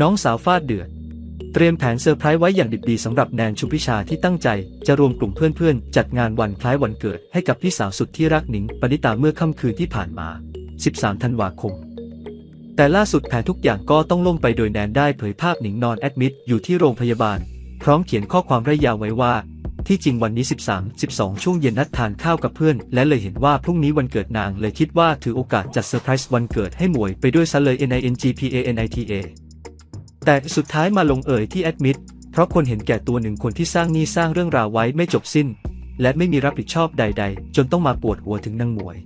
น้องสาวฟาดเดือด เตรียมแผนเซอร์ไพรส์ไว้อย่างดิบดีสำหรับแนนชุมพิชาที่ตั้งใจ จะรวมกลุ่มเพื่อนๆ จัดงานวันคล้ายวันเกิดให้กับพี่สาวสุดที่รักหนิงปณิตาเมื่อค่ำคืนที่ผ่านมา 13 ธันวาคม แต่ล่าสุดแผนทุกอย่างก็ต้องล่มไปโดยแนนได้เผยภาพหนิงนอนแอดมิดอยู่ที่โรงพยาบาล พร้อมเขียนข้อความระยาวไว้ว่าที่จริงวันนี้ 13 12 ช่วงเย็นนัดทานข้าวกับเพื่อน และเลยเห็นว่าพรุ่งนี้วันเกิดนางเลยคิดว่าถือโอกาสจัดเซอร์ไพรส์วันเกิดให้หมวยไปด้วยซะเลย n a n g p a n i t a แต่สุดท้ายมาลงเอ่ยที่แอดมิดเพราะคนเห็นแก่ตัวหนึ่งคนที่สร้างหนี้สร้างเรื่องราวไว้ไม่จบสิ้น และไม่มีรับผิดชอบใด ๆ จนต้องมาปวดหัวถึงนางหมวย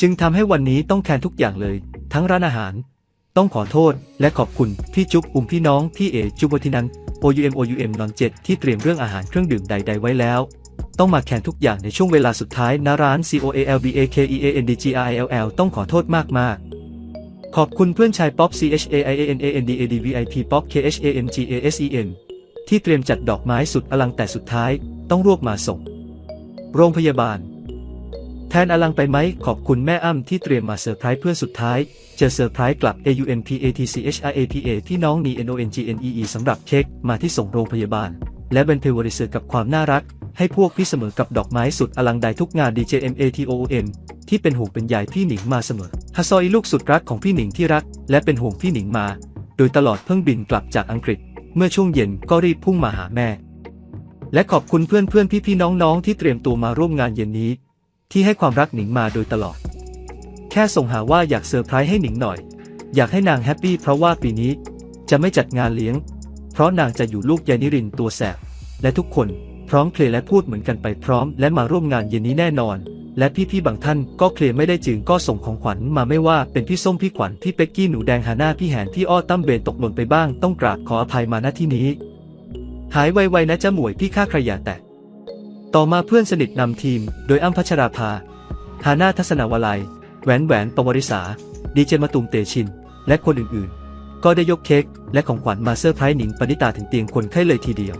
จึงทำให้วันนี้ต้องแคนทุกอย่างเลย ทั้งร้านอาหาร ต้องขอโทษและขอบคุณพี่จุ๊บอุ้มพี่น้องพี่เอจุบวทินัน OUM OUM นอนเจ็ดที่เตรียมเรื่องอาหารเครื่องดื่มใด ๆ ไว้แล้ว ต้องมาแข่งทุกอย่างในช่วงเวลาสุดท้ายนะร้าน COALBAKEANDGRILL ต้องขอโทษมากๆ ขอบคุณเพื่อนชายป๊อป CHAIANANDADVIP ป๊อป KHAMGASEN ที่เตรียมจัดดอกไม้สุดอลังแต่สุดท้ายต้องรวบมาส่ง โรงพยาบาล แทนอลังไปไหม ขอบคุณแม่อ้ำที่เตรียมมาเซอร์ไพรส์เพื่อนสุดท้าย เจอเซอร์ไพรส์กลับ AUNPATCHRAPA ที่น้องนี NONGNEE สำหรับเค้กมาที่ส่งโรงพยาบาล และเป็นเพวอริเซอร์กับความน่ารัก ให้พวกพี่เสมอกับดอกไม้สุดอลังใดทุกงาน DJMATOM ที่เป็นห่วงเป็นใยพี่หนิงมาเสมอ ฮัสซอยลูกสุดรักของพี่หนิงที่รัก และเป็นห่วงพี่หนิงมา โดยตลอดเพิ่งบินกลับจากอังกฤษ เมื่อช่วงเย็นก็รีบพุ่งมาหาแม่ และขอบคุณเพื่อนเพื่อนพี่พี่ๆน้องๆที่เตรียมตัวมาร่วมงานเย็นนี้ ที่ให้ความรักหนิงมาโดยตลอด แค่ส่งหาว่าอยากเซอร์ไพรส์ให้หนิงหน่อย อยากให้นางแฮปปี้เพราะว่าปีนี้จะไม่จัดงานเลี้ยง เพราะนางจะอยู่ลูกยานิรินตัวแสบและทุกคนพร้อมเคลียร์และพูดเหมือนกันไปพร้อม และมาร่วมงานเย็นนี้แน่นอน และพี่ๆบางท่านก็เคลียร์ไม่ได้จึงก็ส่งของขวัญมาไม่ว่าเป็นพี่ส้มพี่ขวัญพี่เป็กกี้หนูแดงฮาน่าพี่แหนพี่อ้อตั้มเบนตกหล่นไปบ้างต้องกราบขออภัยมาณที่นี้ หายไวๆนะจ๊ะหมวยพี่ข้าใครอย่าแตะต่อมาเพื่อนสนิทนำทีม โดยอ้ำพัชราภาฮาน่าทัศนาวลัย แหวนแหวนปวริษา ดีเจมาตุมเตชิน และคนอื่นๆ ก็ได้ยกเค้กและของขวัญมาเซอร์ไพรส์หนิงปณิตาถึงเตียงคนไข้เลยทีเดียว